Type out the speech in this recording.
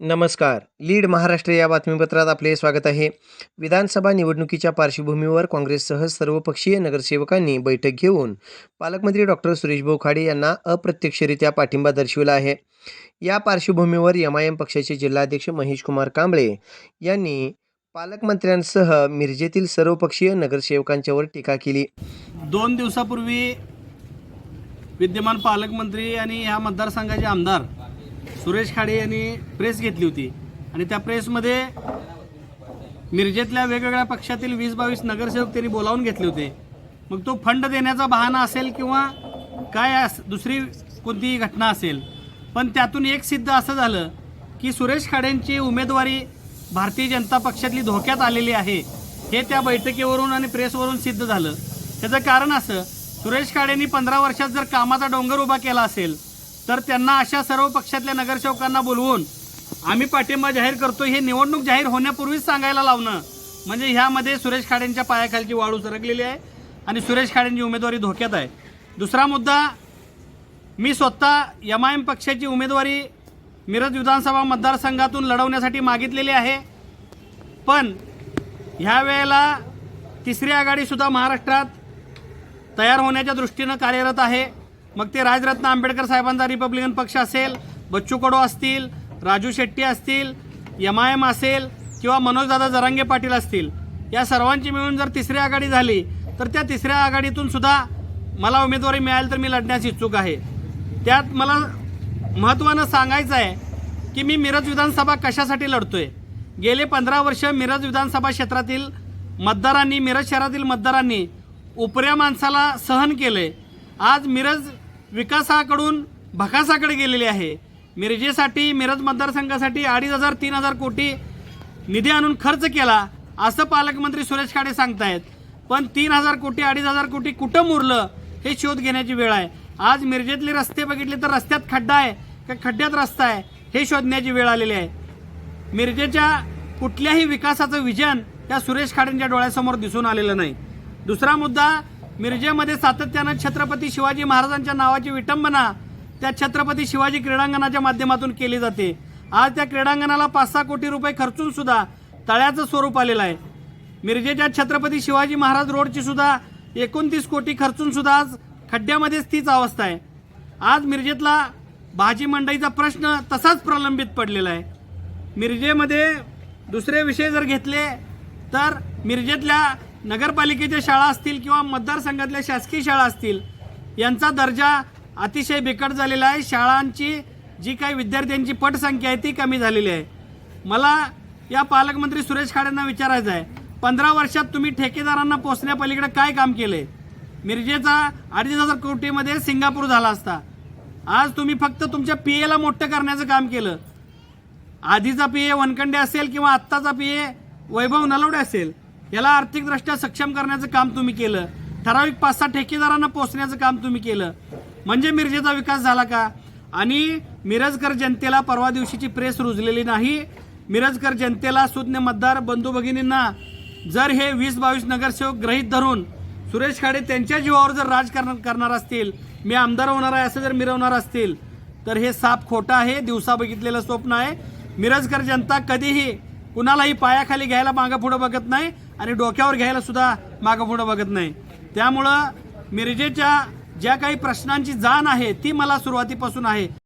नमस्कार. लीड महाराष्ट्र या बातमीपत्रात आपले स्वागत आहे. विधानसभा निवडणुकीच्या पार्श्वभूमीवर काँग्रेससह सर्वपक्षीय नगरसेवकांनी बैठक घेऊन पालकमंत्री डॉक्टर सुरेशभाऊ खाडे यांना अप्रत्यक्षरित्या पाठिंबा दर्शविला आहे. या पार्श्वभूमीवर एम आय एम पक्षाचे जिल्हाध्यक्ष महेश कुमार कांबळे यांनी पालकमंत्र्यांसह मिरजेतील सर्वपक्षीय नगरसेवकांच्यावर टीका केली. दोन दिवसापूर्वी विद्यमान पालकमंत्री आणि ह्या मतदारसंघाचे आमदार सुरेश खाडे यांनी प्रेस घेतली होती. आणि त्या प्रेसमध्ये मिरजेतल्या वेगवेगळ्या पक्षातील वीस बावीस नगरसेवक त्यांनी बोलावून घेतले होते. मग तो फंड देण्याचा बहाणा असेल किंवा काय अस- दुसरी कोणतीही घटना असेल पण त्यातून एक सिद्ध असं झालं की सुरेश खाडेंची उमेदवारी भारतीय जनता पक्षातली धोक्यात आलेली आहे हे त्या बैठकीवरून आणि प्रेसवरून सिद्ध झालं. त्याचं कारण असं सुरेश खाडेंनी पंधरा वर्षात जर कामाचा डोंगर उभा केला असेल तर त्यांना अशा सर्व पक्षातल्या नगरसेवकांना बोलवून आम्ही पाठिंबा जाहीर करतो हे निवडणूक जाहीर होण्यापूर्वीच सांगायला लावणं. म्हणजे ह्यामध्ये सुरेश खाडेंच्या पायाखालची वाळू सरकलेली आहे आणि सुरेश खाडेंची उमेदवारी धोक्यात आहे. दुसरा मुद्दा मी स्वतः एम आय एम पक्षाची उमेदवारी मिरज विधानसभा मतदारसंघातून लढवण्यासाठी मागितलेली आहे. पण ह्या वेळेला तिसरी आघाडीसुद्धा महाराष्ट्रात तयार होण्याच्या दृष्टीनं कार्यरत आहे. मग ते राजरत्न आंबेडकर साहेबांचा रिपब्लिकन पक्ष असेल बच्चू कडू असतील राजू शेट्टी असतील एम आय एम असेल किंवा मनोजदादा जरांगे पाटील असतील या सर्वांची मिळून जर तिसरी आघाडी झाली तर त्या तिसऱ्या आघाडीतून सुद्धा मला उमेदवारी मिळाली तर मी लढण्यास इच्छुक आहे. त्यात मला महत्त्वानं सांगायचं आहे की मी मिरज विधानसभा कशासाठी लढतोय? गेले पंधरा वर्ष मिरज विधानसभा क्षेत्रातील मतदारांनी मिरज शहरातील मतदारांनी उपऱ्या माणसाला सहन केलंय. आज मिरज विकासाकडून भकासाकडे गेलेली आहे. मिरजेसाठी मिरज मतदारसंघासाठी अडीच हजार तीन हजार कोटी निधी आणून खर्च केला असं पालकमंत्री सुरेश खाडे सांगतायत. पण तीन हजार कोटी अडीच हजार कोटी कुठं मुरलं हे शोध घेण्याची वेळ आहे. आज मिरजेतले रस्ते बघितले तर रस्त्यात खड्डा आहे का खड्ड्यात रस्ता आहे हे शोधण्याची वेळ आलेली आहे. मिरजेच्या कुठल्याही विकासाचं विजन या सुरेश खाडेंच्या डोळ्यासमोर दिसून आलेलं नाही. दुसरा मुद्दा मिरजेमध्ये सातत्यानं छत्रपती शिवाजी महाराजांच्या नावाची विटंबना त्या छत्रपती शिवाजी क्रीडांगणाच्या माध्यमातून केली जाते. आज त्या क्रीडांगणाला पाच सहा कोटी रुपये खर्चून सुद्धा तळ्याचं स्वरूप आलेलं आहे. मिरजेच्या छत्रपती शिवाजी महाराज रोडची सुद्धा एकोणतीस कोटी खर्चून सुद्धा आज खड्ड्यामध्येच तीच अवस्था आहे. आज मिरजेतला भाजी मंडईचा प्रश्न तसाच प्रलंबित पडलेला आहे. मिरजेमध्ये दुसरे विषय जर घेतले तर मिरजेतल्या नगरपालिकेच्या शाळा असतील किंवा मतदारसंघातल्या शासकीय शाळा असतील यांचा दर्जा अतिशय बिकट झालेला आहे. शाळांची जी काही विद्यार्थ्यांची पटसंख्या आहे ती कमी झालेली आहे. मला या पालकमंत्री सुरेश खाडेंना विचारायचं आहे पंधरा वर्षात तुम्ही ठेकेदारांना पोचण्यापलीकडे काय काम केले मिरजेचा अडीच हजार कोटीमध्ये सिंगापूर झाला असता. आज तुम्ही फक्त तुमच्या पी एला मोठं करण्याचं काम केलं. आधीचा पी ए वनखंडे असेल किंवा आत्ताचा पी ए वैभव नलवडे असेल याला आर्थिकदृष्ट्या सक्षम करण्याचं काम तुम्ही केलं. ठराविक पाच सहा ठेकेदारांना पोचण्याचं काम तुम्ही केलं. म्हणजे मिरजेचा विकास झाला का? आणि मिरजकर जनतेला परवा दिवशीची प्रेस रुजलेली नाही. मिरजकर जनतेला सुज्ञ मतदार बंधू भगिनींना जर हे वीस बावीस नगरसेवक गृहीत धरून सुरेश खाडे त्यांच्या जीवावर जर राजकारण करणार असतील मी आमदार होणार आहे असं जर मिरवणार असतील तर हे साप खोटं आहे दिवसा बघितलेलं स्वप्न आहे. मिरजकर जनता कधीही कुणालाही पायाखाली घ्यायला मागं पुढं बघत नाही. आणि डोक्यावर घ्यायला सुद्धा मागं पुढं बघत नाही. त्यामुळं मिरजेच्या ज्या काही प्रश्नांची जाण आहे ती मला सुरुवातीपासून आहे.